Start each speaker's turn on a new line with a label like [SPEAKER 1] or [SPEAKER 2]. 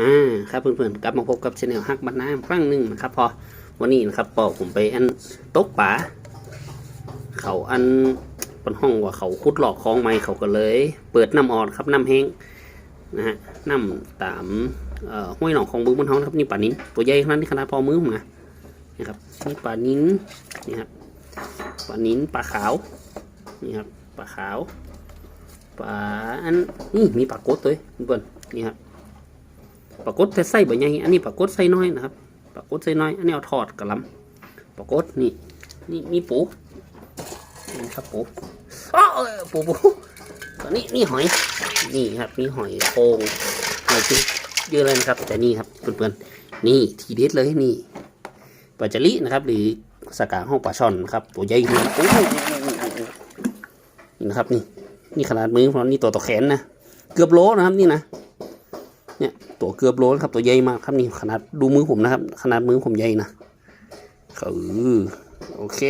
[SPEAKER 1] อ่าครับเพื่อนๆกลับมาพบกับช anel ฮักบ้านน้ำครั้งหนึ่งนะครับพอวันนี้นะครับปอผมไปอันตกป่าเขาอันเป็นห้องว่าเขาคุดหลอกคลองไม้เขาก็เลย เปิดน้ำออดครับน้ำแห้งนะฮะน้ำตามห้วยหนองของบึงบนท้องครับนี่ป่านิ้นตัวใหญ่ขนาดนี้ขนาดพอมือผมนะนี่ครับนี่ป่านิ้นนี่ครับป่านิ้นปลาขาวนี่ครับปลาขาวปลาอันนี่มีปลากดตัวเพื่อนนี่ครับ ปรากฏแต่ไส้บ่ใหญ่อันนี้ปรากฏไส้น้อยนะครับ ปรากฏไส้น้อย อันนี้เอาทอดกระลำปรากฏนี่นี่มีปูนี่ครับปูอ้อปูปูตอนนี้นี่หอย นี่ครับนี่หอยโคงหอยชิ้นเยอะเลยนะครับ แต่นี่ครับเพื่อนๆนี่ทีเด็ดเลยนี่ปลาจารินะครับ หรือสากาห้องปลาช่อนนะครับตัวใหญ่มากโอ้โหนี่นะครับนี่นี่ขนาดมือเพราะนี่ตัวต่อแขนนะเกือบโลนะครับนี่นะ ตัวเกือบโลนครับตัวใหญ่มากครับนี่ขนาดดูมือผมนะครับ ขนาดมือผมใหญ่นะเออโอเค